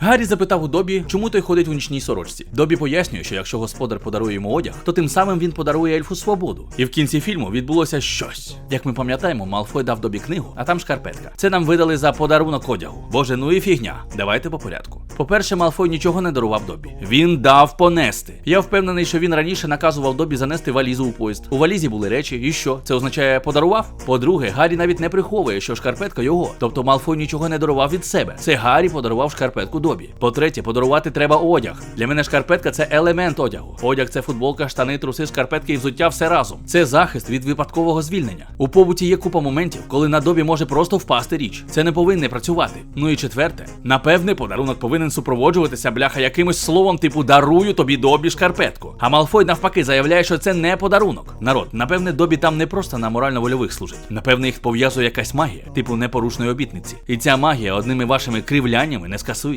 Гаррі запитав у Добі, чому той ходить у нічній сорочці. Добі пояснює, що якщо господар подарує йому одяг, то тим самим він подарує ельфу свободу. І в кінці фільму відбулося щось. Як ми пам'ятаємо, Малфой дав Добі книгу, а там шкарпетка. Це нам видали за подарунок одягу. Боже, ну і фігня. Давайте по порядку. По-перше, Малфой нічого не дарував Добі. Він дав понести. Я впевнений, що він раніше наказував Добі занести валізу у поїзд. У валізі були речі, і що? Це означає подарував? По-друге, Гаррі навіть не приховує, що шкарпетка його. Тобто Малфой нічого не дарував від себе. Це Гаррі подарував шкарпетку Добі. По-третє, подарувати треба одяг. Для мене шкарпетка це елемент одягу. Одяг це футболка, штани, труси, шкарпетки і взуття все разом. Це захист від випадкового звільнення. У побуті є купа моментів, коли на добі може просто впасти річ. Це не повинне працювати. Ну і четверте, напевне, подарунок повинен супроводжуватися бляха якимось словом, типу дарую тобі добі шкарпетку. А Малфой навпаки заявляє, що це не подарунок. Народ, напевне, добі там не просто на морально-вольових служить. Напевне, їх пов'язує якась магія, типу непорушної обітниці. І ця магія одними вашими кривляннями не скасується.